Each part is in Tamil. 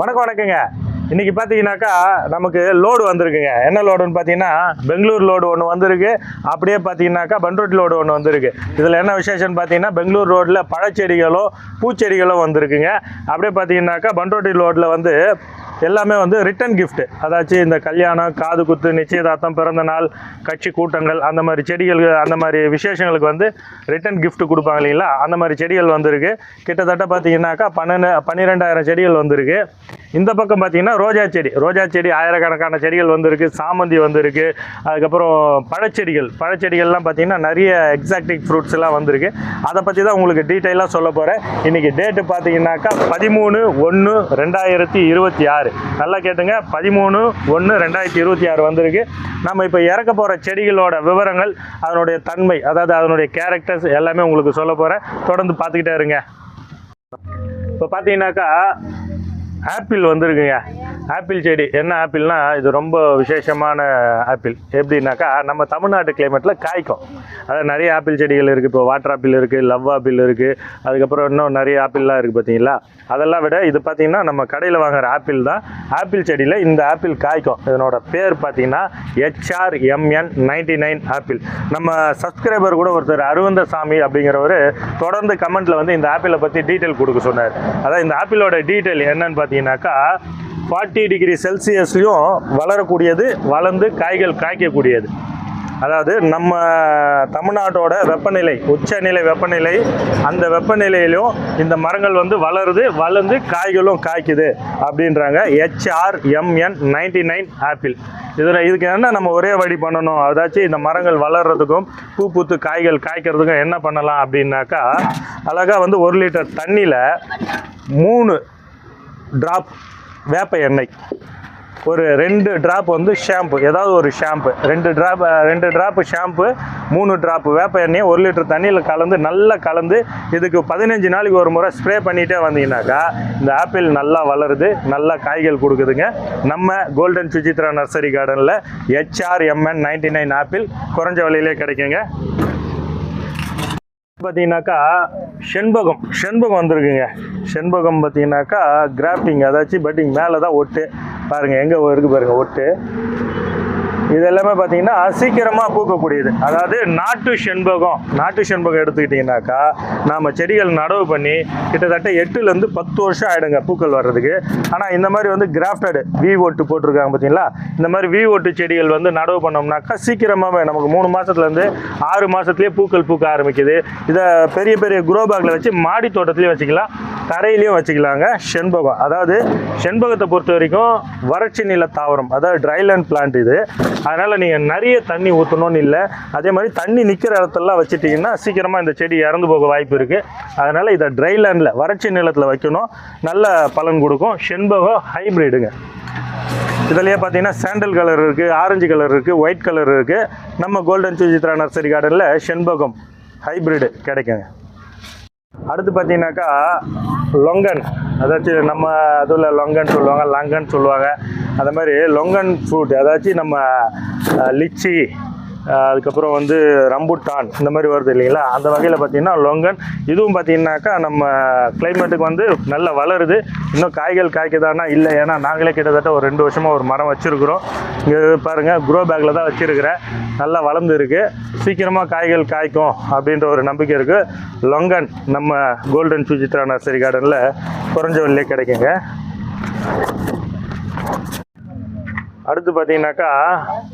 வணக்கம் வணக்கங்க. இன்னைக்கு பார்த்தீங்கன்னாக்கா நமக்கு லோடு வந்திருக்குங்க. என்ன லோடுன்னு பார்த்தீங்கன்னா பெங்களூர் லோடு ஒன்று வந்திருக்கு. அப்படியே பார்த்தீங்கன்னாக்கா பண்ருட்டி லோடு ஒன்று வந்திருக்கு. இதில் என்ன விசேஷம்னு பார்த்தீங்கன்னா பெங்களூர் ரோட்டில் பழச்செடிகளும் பூச்செடிகளும் வந்திருக்குங்க. அப்படியே பார்த்தீங்கன்னாக்கா பண்ருட்டி லோடில் வந்து எல்லாமே வந்து ரிட்டன் கிஃப்ட் அதாச்சும் இந்த கல்யாணம் காது குத்து நிச்சயதார்த்தம் பிறந்த நாள் கட்சி கூட்டங்கள் அந்த மாதிரி செடிகள் அந்த மாதிரி விசேஷங்களுக்கு வந்து ரிட்டன் கிஃப்ட் கொடுப்பாங்க இல்லைங்களா? அந்த மாதிரி செடிகள் வந்திருக்கு. கிட்டத்தட்ட பார்த்தீங்கன்னாக்கா பன்னெண்டு பன்னிரெண்டாயிரம் செடிகள் வந்திருக்கு. இந்த பக்கம் பார்த்தீங்கன்னா ரோஜா செடி ரோஜா செடி ஆயிரக்கணக்கான செடிகள் வந்திருக்கு சாமந்தி வந்திருக்கு அதுக்கப்புறம் பழச்செடிகள் பழச்செடிகள்லாம் பார்த்தீங்கன்னா நிறைய எக்ஸாக்டிக் ஃப்ரூட்ஸ் எல்லாம் வந்திருக்கு. அதை பற்றி தான் உங்களுக்கு டீட்டெயிலாக சொல்ல போகிறேன் இன்றைக்கி டேட்டு பார்த்தீங்கன்னாக்கா பதிமூணு ஒன்று ரெண்டாயிரத்தி இருபத்தி ஆறு. நல்லா கேட்டுங்க. பதிமூணு ஒன்று ரெண்டாயிரத்தி இருபத்தி ஆறு வந்திருக்கு. நம்ம இப்போ இறக்க போகிற செடிகளோட விவரங்கள் அதனுடைய தன்மை அதாவது அதனுடைய கேரக்டர்ஸ் எல்லாமே உங்களுக்கு சொல்ல போகிறேன் தொடர்ந்து பார்த்துக்கிட்டே இருங்க. இப்போ பார்த்தீங்கன்னாக்கா ஆப்பிள் வந்துருக்குங்க. ஆப்பிள் செடி. என்ன ஆப்பிள்னா இது ரொம்ப விசேஷமான ஆப்பிள். எப்படின்னாக்கா நம்ம தமிழ்நாட்டு கிளைமேட்டில் காய்க்கும். அதாவது நிறைய ஆப்பிள் செடிகள் இருக்குது இப்போ வாட்டர் ஆப்பிள் இருக்குது லவ் ஆப்பிள் இருக்குது அதுக்கப்புறம் இன்னும் நிறைய ஆப்பிள்லாம் இருக்குது பார்த்தீங்களா? அதெல்லாம் விட இது பார்த்திங்கன்னா நம்ம கடையில் வாங்குற ஆப்பிள் தான். ஆப்பிள் செடியில் இந்த ஆப்பிள் காய்க்கும். இதனோட பேர் பார்த்திங்கன்னா HR MN ninety nine apple நம்ம சப்ஸ்கிரைபர் கூட ஒருத்தர் அருவந்த சாமி அப்படிங்கிறவர் தொடர்ந்து கமெண்ட்டில் வந்து இந்த ஆப்பிளை பற்றி டீட்டெயில் கொடுக்க சொன்னார். அதான் இந்த ஆப்பிளோட டீட்டெயில் என்னன்னு பார்த்தீங்கன்னாக்கா ஃபார்ட்டி டிகிரி செல்சியஸ்லையும் வளரக்கூடியது வளர்ந்து காய்கள் காய்க்கக்கூடியது. அதாவது நம்ம தமிழ்நாட்டோட வெப்பநிலை உச்சநிலை வெப்பநிலை அந்த வெப்பநிலையிலும் இந்த மரங்கள் வந்து வளருது வளர்ந்து காய்களும் காய்க்குது அப்படின்றாங்க. HR MN ninety nine apple இதில் இதுக்கு என்ன நம்ம ஒரே வழி பண்ணணும்? அதாச்சும் இந்த மரங்கள் வளர்கிறதுக்கும் பூ பூத்து காய்கள் காய்க்கிறதுக்கும் என்ன பண்ணலாம் அப்படின்னாக்கா அழகாக வந்து ஒரு லிட்டர் தண்ணியில் மூணு ட்ராப் வேப்ப எண்ணெய். ஒரு ரெண்டு ட்ராப் வந்து ஷாம்பு ஏதாவது ஒரு ஷாம்பு ரெண்டு ட்ராப் ரெண்டு ட்ராப்பு ஷாம்பு மூணு ட்ராப்பு வேப்ப எண்ணெயை ஒரு லிட்டர் தண்ணியில் கலந்து நல்லா கலந்து இதுக்கு பதினஞ்சு நாளைக்கு ஒரு முறை ஸ்ப்ரே பண்ணிகிட்டே வந்தீங்கன்னாக்கா இந்த ஆப்பிள் நல்லா வளருது நல்லா காய்கள் கொடுக்குதுங்க. நம்ம கோல்டன் சுஜித்ரா நர்சரி கார்டனில் HR MN ninety nine apple குறைஞ்ச விலையிலே கிடைக்குங்க. பார்த்தீங்கன்னாக்கா செண்பகம் செண்பகம் வந்திருக்குங்க. செண்பகம் பார்த்தீங்கன்னாக்கா கிராஃப்டிங் அதாச்சும் பட்டிங் மேலே தான் ஒட்டு. பாருங்கள் எங்கே இருக்குது பாருங்கள் ஒட்டு. இது எல்லாமே பார்த்தீங்கன்னா சீக்கிரமாக பூக்கக்கூடியது. அதாவது நாட்டு செண்பகம் நாட்டு செண்பகம் எடுத்துக்கிட்டிங்கனாக்கா நாம் செடிகள் நடவு பண்ணி கிட்டத்தட்ட எட்டுலேருந்து பத்து வருஷம் ஆகிடுங்க பூக்கள் வர்றதுக்கு. ஆனால் இந்த மாதிரி வந்து கிராஃப்டடு வி ஓட்டு போட்டிருக்காங்க பார்த்தீங்களா? இந்த மாதிரி வி ஓட்டு செடிகள் வந்து நடவு பண்ணோம்னாக்கா சீக்கிரமாகவே நமக்கு மூணு மாதத்துலேருந்து ஆறு மாதத்துலேயே பூக்கள் பூக்க ஆரம்பிக்குது. இதை பெரிய பெரிய குரோ பேக்கில் வச்சு மாடி தோட்டத்துலேயும் வச்சுக்கலாம் தரையிலையும் வச்சுக்கலாங்க செண்பகம். அதாவது செண்பகத்தை பொறுத்த வரைக்கும் வறட்சி நில தாவரம் அதாவது ட்ரைலேண்ட் பிளான்ட் இது. அதனால் நீங்கள் நிறைய தண்ணி ஊற்றணும்னு இல்லை. அதே மாதிரி தண்ணி நிற்கிற இடத்துலலாம் வச்சுட்டிங்கன்னா சீக்கிரமாக இந்த செடி இறந்து போக வாய்ப்பு இருக்குது அதனால் இதை ட்ரைலேண்டில் வறட்சி நிலத்தில் வைக்கணும். நல்ல பலன் கொடுக்கும். செண்பகம் ஹைப்ரிடுங்க இதுலேயே பார்த்தீங்கன்னா சாண்டல் கலர் இருக்குது ஆரஞ்சு கலர் இருக்குது ஒயிட் கலர் இருக்குது நம்ம கோல்டன் சுஜித்ரா நர்சரி கார்டனில் செண்பகம் ஹைப்ரிடு கிடைக்குங்க. அடுத்து பார்த்தீங்கன்னாக்கா லொங்கன். அதாச்சும் நம்ம அதில் லொங்கன் சொல்லுவாங்க லங்கன் சொல்லுவாங்க. அந்த மாதிரி லொங்கன் ஃப்ரூட் அதாச்சும் நம்ம லிச்சி அதுக்கப்புறம் வந்து ரம்புட்டான் இந்த மாதிரி வருது இல்லைங்களா? அந்த வகையில் பார்த்தீங்கன்னா லொங்கன். இதுவும் பார்த்தீங்கன்னாக்கா நம்ம கிளைமேட்டுக்கு வந்து நல்லா வளருது. இன்னும் காய்கள் காய்க்குதானா இல்லை. ஏன்னா நாங்களே கிட்டத்தட்ட ஒரு ரெண்டு வருஷமாக ஒரு மரம் வச்சுருக்குறோம். இங்கே பாருங்கள் குரோ பேக்கில் தான் வச்சுருக்கிறேன். நல்லா வளர்ந்து இருக்குது சீக்கிரமாக காய்கள் காய்க்கும் அப்படின்ற ஒரு நம்பிக்கை இருக்குது லொங்கன் நம்ம கோல்டன் சுஜித்ரா நர்சரி கார்டனில் குறைஞ்ச விலையே கிடைக்குங்க. அடுத்து பார்த்தீங்கன்னாக்கா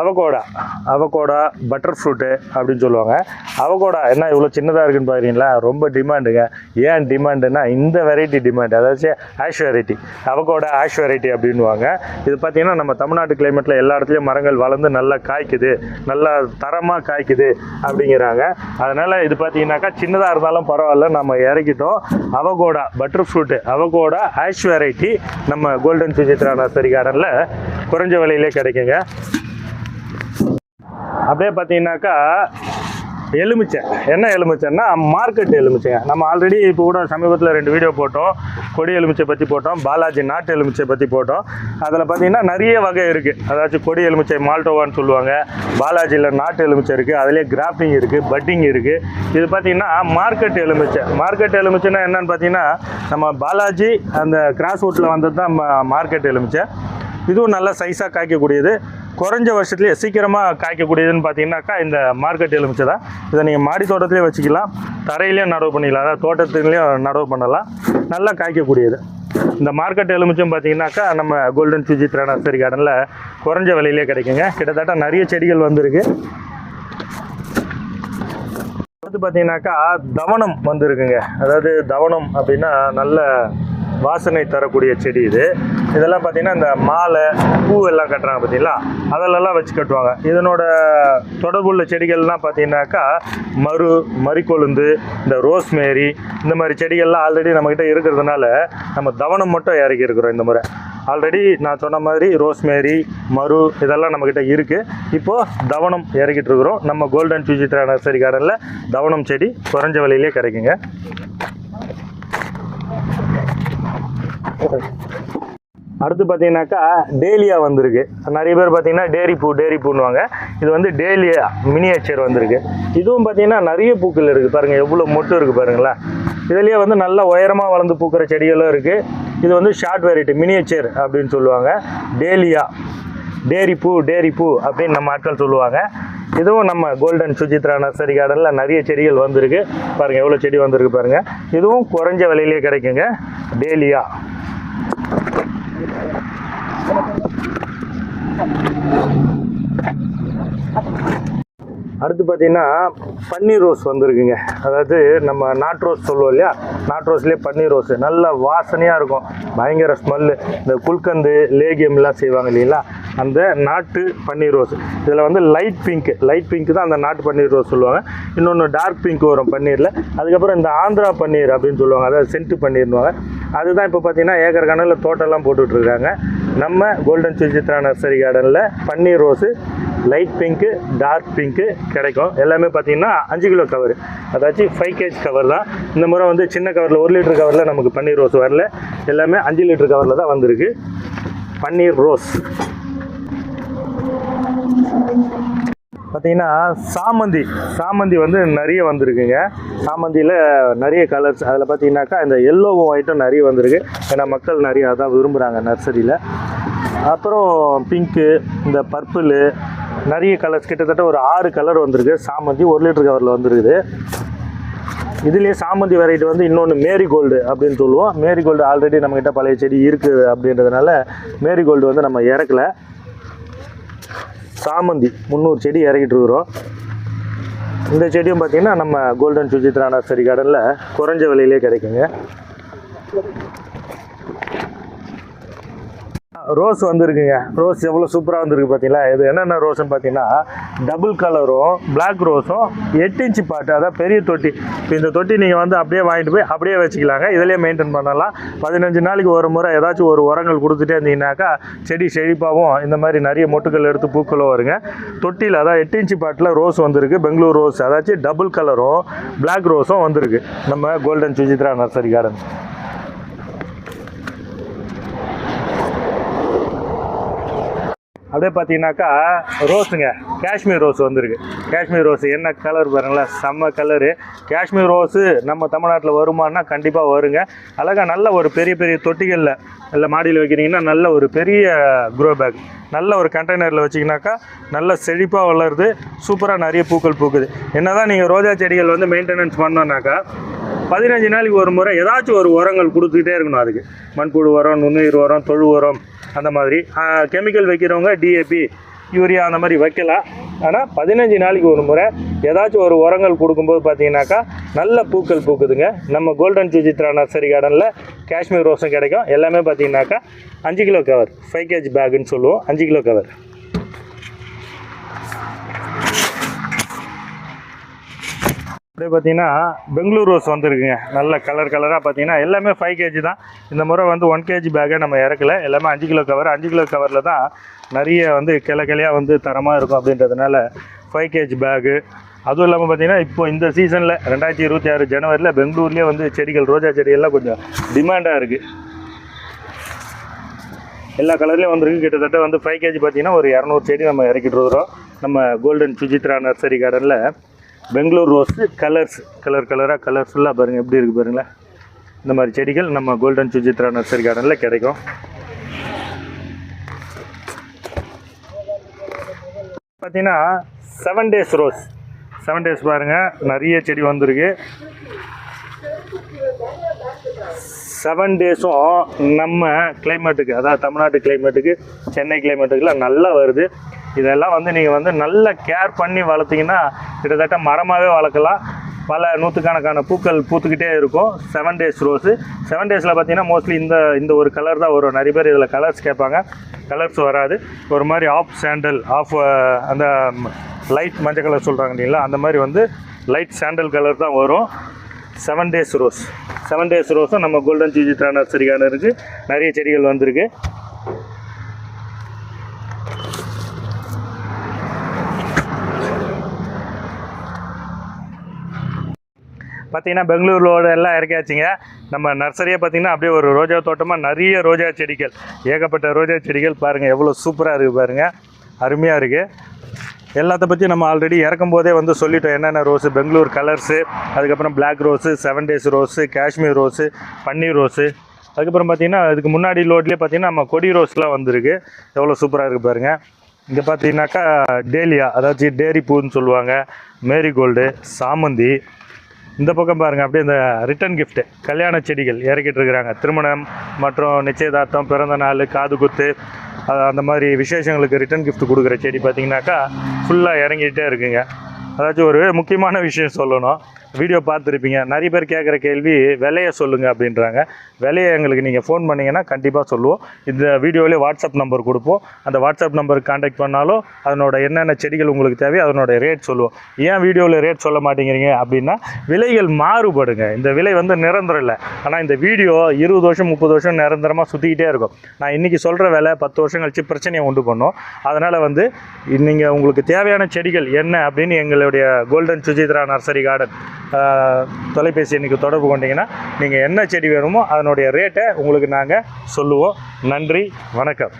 அவகோடா அவகோடா பட்டர் ஃப்ரூட்டு அப்படின்னு சொல்லுவாங்க. அவகோடா என்ன இவ்வளோ சின்னதாக இருக்குன்னு பார்க்குறீங்களா ரொம்ப டிமாண்டுங்க ஏன் டிமாண்டுன்னா இந்த வெரைட்டி டிமாண்ட் அதாச்சும் Hass variety avocado Hass variety அப்படின்வாங்க இது பார்த்தீங்கன்னா நம்ம தமிழ்நாட்டு கிளைமேட்டில் எல்லா இடத்துலையும் மரங்கள் வளர்ந்து நல்லா காய்க்குது. நல்லா தரமாக காய்க்குது அப்படிங்கிறாங்க. அதனால் இது பார்த்தீங்கன்னாக்கா சின்னதாக இருந்தாலும் பரவாயில்ல நம்ம இறக்கிட்டோம். Avocado butter fruit avocado Hass variety நம்ம கோல்டன் சுஜித்ரா நர்சரி கார்டனில் குறைஞ்ச விலையிலே கிடைக்குங்க. அப்படியே பார்த்தீங்கன்னாக்கா எலுமிச்சை. என்ன எலுமிச்சைன்னா மார்க்கெட் எலுமிச்சைங்க. நம்ம ஆல்ரெடி இப்போ கூட சமீபத்தில் ரெண்டு வீடியோ போட்டோம். கொடி எலுமிச்சை பற்றி போட்டோம். பாலாஜி நாட்டு எலுமிச்சை பற்றி போட்டோம். அதில் பார்த்தீங்கன்னா நிறைய வகை இருக்குது அதாச்சும் கொடி எலுமிச்சை மால்டோவான்னு சொல்லுவாங்க. பாலாஜியில் நாட்டு எலுமிச்சை இருக்குது அதுலேயே கிராஃப்டிங் இருக்குது பட்டிங் இருக்குது இது பார்த்தீங்கன்னா மார்க்கெட் எலுமிச்சை. மார்க்கெட் எலுமிச்சைன்னா என்னென்னு பார்த்தீங்கன்னா நம்ம பாலாஜி அந்த கிராஸ் ரூட்டில் வந்தது தான் மார்க்கெட் எலுமிச்சை. இதுவும் நல்ல சைஸாக காய்க்கக்கூடியது. குறைஞ்ச வருஷத்துலேயே சீக்கிரமாக காய்க்கக்கூடியதுன்னு பார்த்தீங்கன்னாக்கா இந்த மார்க்கெட் எலுமிச்சை தான். இதை நீங்கள் மாடி தோட்டத்துலேயே வச்சுக்கலாம். தரையிலையும் நடவு பண்ணிக்கலாம் அதாவது தோட்டத்துலேயும் நடவு பண்ணலாம். நல்லா காய்க்கக்கூடியது. இந்த மார்க்கெட் எலுமிச்சம் பார்த்தீங்கன்னாக்கா நம்ம கோல்டன் சுஜி நர்சரி கார்டனில் குறைஞ்ச விலையிலே கிடைக்குங்க. கிட்டத்தட்ட நிறைய செடிகள் வந்திருக்கு. அடுத்து பார்த்தீங்கன்னாக்கா தவனம் வந்திருக்குங்க. அதாவது தவனம் அப்படின்னா நல்ல வாசனை தரக்கூடிய செடி இது. இதெல்லாம் பார்த்தீங்கன்னா இந்த மாலை பூ எல்லாம் கட்டுறாங்க பார்த்தீங்களா? அதிலெல்லாம் வச்சு கட்டுவாங்க. இதனோட தொடர்புள்ள செடிகள்லாம் பார்த்தீங்கன்னாக்கா மரு மறிக்கொழுந்து இந்த ரோஸ்மேரி இந்த மாதிரி செடிகள்லாம் ஆல்ரெடி நம்மக்கிட்ட இருக்கிறதுனால நம்ம தவனம் மட்டும் இறக்கி இருக்கிறோம் இந்த முறை. ஆல்ரெடி நான் சொன்ன மாதிரி ரோஸ்மேரி மரு இதெல்லாம் நம்மக்கிட்ட இருக்குது இப்போது தவனம் இறக்கிட்டு இருக்கிறோம். நம்ம கோல்டன் சுஜித்ரா நர்சரி கார்டனில் தவனம் செடி குறைஞ்ச விலையிலே கிடைக்குங்க. அடுத்து பார்த்தீங்கன்னாக்கா டேலியா வந்திருக்கு. நிறைய பேர் பார்த்தீங்கன்னா டேரி பூ டேரி பூன்னுவாங்க. இது வந்து டேலியா மினியேச்சர் வந்திருக்கு. இதுவும் பார்த்தீங்கன்னா நிறைய பூக்கள் இருக்குது பாருங்கள் எவ்வளோ மொட்டு இருக்குது பாருங்களேன். இதுலேயே வந்து நல்லா உயரமாக வளர்ந்து பூக்கிற செடிகளும் இருக்குது இது வந்து ஷார்ட் வெரைட்டி மினியேச்சர் அப்படின்னு சொல்லுவாங்க. டேலியா டேரி பூ டேரி பூ அப்படின்னு நம்ம ஆட்கள் சொல்லுவாங்க. இதுவும் நம்ம கோல்டன் சுஜித்ரா நர்சரி கார்டனில் நிறைய செடிகள் வந்திருக்கு. பாருங்கள் எவ்வளோ செடி வந்திருக்கு பாருங்கள் இதுவும் குறைஞ்ச விலையிலே கிடைக்குங்க. டேலியா. அடுத்து பார்த்தீங்கன்னா பன்னீர் ரோஸ் வந்திருக்குங்க. அதாவது நம்ம நாட் ரோஸ் சொல்லுவோம் இல்லையா? நாட் ரோஸ்லேயே பன்னீர் ரோஸ். நல்ல வாசனையாக இருக்கும். பயங்கர ஸ்மெல்லு இந்த குல்கந்து லேகியம்லாம் செய்வாங்க இல்லைங்களா? அந்த நாட்டு பன்னீர் ரோஸ். இதில் வந்து லைட் பிங்க் லைட் பிங்க் தான் அந்த நாட்டு பன்னீர் ரோஸ் சொல்லுவாங்க. இன்னொன்று டார்க் பிங்க் வரும் பன்னீரில். அதுக்கப்புறம் இந்த ஆந்திரா பன்னீர் அப்படின்னு சொல்லுவாங்க. அதாவது சென்ட்டு பன்னீர்னுவாங்க அதுதான் இப்போ பார்த்தீங்கன்னா ஏக்கர் கணக்கில் தோட்டம்லாம் போட்டுட்ருக்காங்க. நம்ம கோல்டன் சுஜித்ரா நர்சரி கார்டனில் பன்னீர் rose light pink dark pink கிடைக்கும். எல்லாமே பார்த்தீங்கன்னா அஞ்சு கிலோ கவர் அதாச்சும் ஃபைவ் கேஜ் கவர் தான். இந்த முறை வந்து சின்ன கவரில் ஒரு லிட்டர் கவரில் நமக்கு பன்னீர் ரோஸ் வரல. எல்லாமே அஞ்சு லிட்டர் கவரில் தான் வந்திருக்கு. பன்னீர் ரோஸ். பார்த்தீங்கன்னா சாமந்தி சாமந்தி வந்து நிறைய வந்திருக்குங்க. சாமந்தியில் நிறைய கலர்ஸ் அதில் பார்த்தீங்கன்னாக்கா இந்த எல்லோவும் ஒயிட்டும் நிறைய வந்திருக்கு. ஏன்னா மக்கள் நிறைய அதான் விரும்புகிறாங்க நர்சரியில் அப்புறம் பிங்க்கு இந்த பர்பிள் நிறைய கலர்ஸ் கிட்டத்தட்ட ஒரு ஆறு கலர் வந்திருக்கு. சாமந்தி ஒரு லிட்டர் கவரில் வந்திருக்குது. இதுலேயே சாமந்தி வெரைட்டி வந்து இன்னொன்று மேரிகோல்டு அப்படின்னு சொல்லுவோம். மேரிகோல்டு ஆல்ரெடி நம்மக்கிட்ட பழைய செடி இருக்குது அப்படின்றதுனால மேரிகோல்டு வந்து நம்ம இறக்கல. சாமந்தி முந்நூறு செடி இறக்கிட்டு இருக்கிறோம். இந்த செடியும் பார்த்திங்கன்னா நம்ம கோல்டன் சுஜித்ரா நர்சரி கார்டனில் குறைஞ்ச விலையிலே கிடைக்குங்க. ரோஸ் வந்துருக்குங்க. ரோஸ் எவ்வளோ சூப்பராக வந்திருக்கு பார்த்தீங்களா? இது என்னென்ன ரோஸ்னு பார்த்தீங்கன்னா டபுள் கலரும் பிளாக் ரோஸும் எட்டு இன்ச்சு பாட்டு அதான் பெரிய தொட்டி. இப்போ இந்த தொட்டி நீங்கள் வந்து அப்படியே வாங்கிட்டு போய் அப்படியே வச்சுக்கலாங்க. இதிலே மெயின்டைன் பண்ணலாம். பதினஞ்சு நாளைக்கு ஒரு முறை ஏதாச்சும் ஒரு உரங்கள் கொடுத்துட்டே இருந்தீங்கன்னாக்கா செடி செழிப்பாகவும் இந்த மாதிரி நிறைய மொட்டுக்கள் எடுத்து பூக்களும் வருங்க. தொட்டியில் அதான் எட்டு இன்ச்சு பாட்டில் ரோஸ் வந்திருக்கு. பெங்களூர் ரோஸ் அதாச்சும் டபுள் கலரும் பிளாக் ரோஸும் வந்திருக்கு. நம்ம கோல்டன் சுஜித்ரா நர்சரி கார்டன் அப்படியே பார்த்தீங்கன்னாக்கா ரோஸுங்க காஷ்மீர் ரோஸ் வந்திருக்கு. காஷ்மீர் ரோஸ் என்ன கலர் பாருங்களேன் செம்ம கலரு காஷ்மீர் ரோஸு நம்ம தமிழ்நாட்டில் வருமானா கண்டிப்பாக வருங்க. அழகாக நல்ல ஒரு பெரிய பெரிய தொட்டிகளில் இல்லை மாடியில் வைக்கிறீங்கன்னா நல்ல ஒரு பெரிய க்ரோ பேக் நல்ல ஒரு கண்டெய்னரில் வச்சிங்கனாக்கா நல்ல செழிப்பாக வளருது. சூப்பராக நிறைய பூக்கள் பூக்குது. என்ன தான் நீங்கள் ரோஜா செடிகள் வந்து மெயின்டெனன்ஸ் பண்ணோன்னாக்கா பதினஞ்சு நாளைக்கு ஒரு முறை ஏதாச்சும் ஒரு உரங்கள் கொடுத்துக்கிட்டே இருக்கணும் அதுக்கு. மண்புழு உரம் நுண்ணுயிர் உரம் தொழு உரம் அந்த மாதிரி. கெமிக்கல் வைக்கிறவங்க டிஏபி யூரியா அந்த மாதிரி வைக்கலாம். ஆனால் பதினஞ்சு நாளைக்கு ஒரு முறை ஏதாச்சும் ஒரு உரங்கள் கொடுக்கும்போது பார்த்தீங்கன்னாக்கா நல்ல பூக்கள் பூக்குதுங்க. நம்ம கோல்டன் சுஜித்ரா நர்சரி கார்டனில் காஷ்மீர் ரோஸும் கிடைக்கும். எல்லாமே பார்த்தீங்கன்னாக்கா அஞ்சு கிலோ கவர் ஃபைவ் கேஜி பேக்குன்னு சொல்லுவோம். அஞ்சு கிலோ கவர் அப்படியே பார்த்தீங்கன்னா பெங்களூர் ரோஸ் வந்திருக்குங்க. நல்ல கலர் கலராக பார்த்தீங்கன்னா எல்லாமே ஃபைவ் கேஜி தான். இந்த முறை வந்து ஒன் கேஜி பேக்கை நம்ம இறக்கல. எல்லாமே அஞ்சு கிலோ கவர் அஞ்சு கிலோ கவரில் தான் நிறைய வந்து கிளை கிளையாக வந்து தரமாக இருக்கும் அப்படின்றதுனால ஃபைவ் கேஜி பேகு அதுவும் இல்லாமல் பார்த்தீங்கன்னா இப்போ இந்த சீசனில் ரெண்டாயிரத்தி இருபத்தி ஆறு ஜனவரியில் பெங்களூர்லேயே வந்து செடிகள் ரோஜா செடியெல்லாம் கொஞ்சம் டிமாண்டாக இருக்குது எல்லா கலர்லேயும் வந்திருக்கு. கிட்டத்தட்ட வந்து ஃபைவ் கேஜி பார்த்தீங்கன்னா ஒரு இரநூறு செடி நம்ம இறக்கிட்டு இருக்கிறோம். நம்ம கோல்டன் சுஜித்ரா நர்சரி கார்டனில் பெங்களூர் ரோஸு கலர்ஸ் கலர் கலராக கலர்ஃபுல்லாக பாருங்கள் எப்படி இருக்குது பாருங்களேன். இந்த மாதிரி செடிகள் நம்ம கோல்டன் சுஜித்ரா நர்சரி கார்டனில் கிடைக்கும். பார்த்தீங்கன்னா seven days rose seven days பாருங்கள் நிறைய செடி வந்திருக்கு. செவன் டேஸும் நம்ம கிளைமேட்டுக்கு அதாவது தமிழ்நாட்டு கிளைமேட்டுக்கு சென்னை கிளைமேட்டுக்குலாம் நல்லா வருது. இதெல்லாம் வந்து நீங்கள் வந்து நல்ல கேர் பண்ணி வளர்த்தீங்கன்னா கிட்டத்தட்ட மரமாகவே வளர்க்கலாம். பல நூற்றுக்கணக்கான பூக்கள் பூத்துக்கிட்டே இருக்கும். செவன் டேஸ் ரோஸு செவன் டேஸில் பார்த்தீங்கன்னா மோஸ்ட்லி இந்த இந்த ஒரு கலர் தான் வரும். நிறைய பேர் இதில் கலர்ஸ் கேட்பாங்க. கலர்ஸ் வராது. ஒரு மாதிரி ஆஃப் சாண்டல் ஆஃப் அந்த லைட் மஞ்சள் கலர் சொல்கிறாங்க இல்லைங்களா? அந்த மாதிரி வந்து லைட் சாண்டல் கலர் தான் வரும். Seven days rose seven days ரோஸும் நம்ம கோல்டன் சுஜித்ரா நர்சரிக்கான இருக்குது நிறைய செடிகள் வந்திருக்கு. பார்த்தீங்கன்னா பெங்களூரில் எல்லாம் இறக்கியாச்சுங்க. நம்ம நர்சரியை பார்த்தீங்கன்னா அப்படியே ஒரு ரோஜா தோட்டமாக நிறைய ரோஜா செடிகள் ஏகப்பட்ட ரோஜா செடிகள் பாருங்கள் எவ்வளோ சூப்பராக இருக்குது பாருங்கள் அருமையாக இருக்குது எல்லாத்த பற்றி நம்ம ஆல்ரெடி இறக்கும் போதே வந்து சொல்லிட்டோம் என்னென்ன ரோஸு பெங்களூர் கலர்ஸு அதுக்கப்புறம் black rose seven days rose Kashmir rose பன்னீர் ரோஸு அதுக்கப்புறம் பார்த்திங்கன்னா அதுக்கு முன்னாடி லோட்லேயே பார்த்தீங்கன்னா நம்ம கொடி ரோஸ்லாம் வந்திருக்கு. எவ்வளோ சூப்பராக இருக்குது பாருங்கள் இங்கே பார்த்தீங்கன்னாக்கா டேலியா அதாச்சும் டேரி பூன்னு சொல்லுவாங்க. மேரிகோல்டு சாமந்தி இந்த பக்கம் பாருங்கள் அப்படியே இந்த ரிட்டன் கிஃப்ட்டு கல்யாண செடிகள் இறக்கிட்டு இருக்கிறாங்க. திருமணம் மற்றும் நிச்சயதார்த்தம் பிறந்த நாள் காது குத்து அந்த மாதிரி விசேஷங்களுக்கு ரிட்டன் கிஃப்ட் கொடுக்குற செடி பார்த்தீங்கன்னாக்கா ஃபுல்லாக இறங்கிட்டே இருக்குங்க. அதாச்சும் ஒரு முக்கியமான விஷயம் சொல்லணும். வீடியோ பார்த்துருப்பீங்க. நிறைய பேர் கேட்குற கேள்வி விலையை சொல்லுங்கள் அப்படின்றாங்க. விலையை எங்களுக்கு நீங்கள் ஃபோன் பண்ணிங்கன்னா கண்டிப்பாக சொல்லுவோம். இந்த வீடியோவிலே வாட்ஸ்அப் நம்பர் கொடுப்போம். அந்த வாட்ஸ்அப் நம்பருக்கு காண்டாக்ட் பண்ணாலும் அதனோட என்னென்ன செடிகள் உங்களுக்கு தேவையோ அதனோட ரேட் சொல்லுவோம். ஏன் வீடியோவில் ரேட் சொல்ல மாட்டேங்கிறீங்க அப்படின்னா விலைகள் மாறுபடுங்க. இந்த விலை வந்து நிரந்தரம் இல்லை. ஆனால் இந்த வீடியோ இருபது வருஷம் முப்பது வருஷம் நிரந்தரமாக சுற்றிக்கிட்டே இருக்கும். நான் இன்றைக்கி சொல்கிற விலை பத்து வருஷம் கழிச்சு பிரச்சனையை உண்டு பண்ணோம். அதனால் வந்து நீங்கள் உங்களுக்கு தேவையான செடிகள் என்ன அப்படின்னு எங்களுடைய கோல்டன் சுஜித்ரா நர்சரி கார்டன் தொலைபேசி எண்ணுக்கு தொடர்பு கொண்டீங்கன்னா நீங்கள் என்ன செடி வேணுமோ அதனுடைய ரேட்டை உங்களுக்கு நாங்கள் சொல்லுவோம். நன்றி வணக்கம்.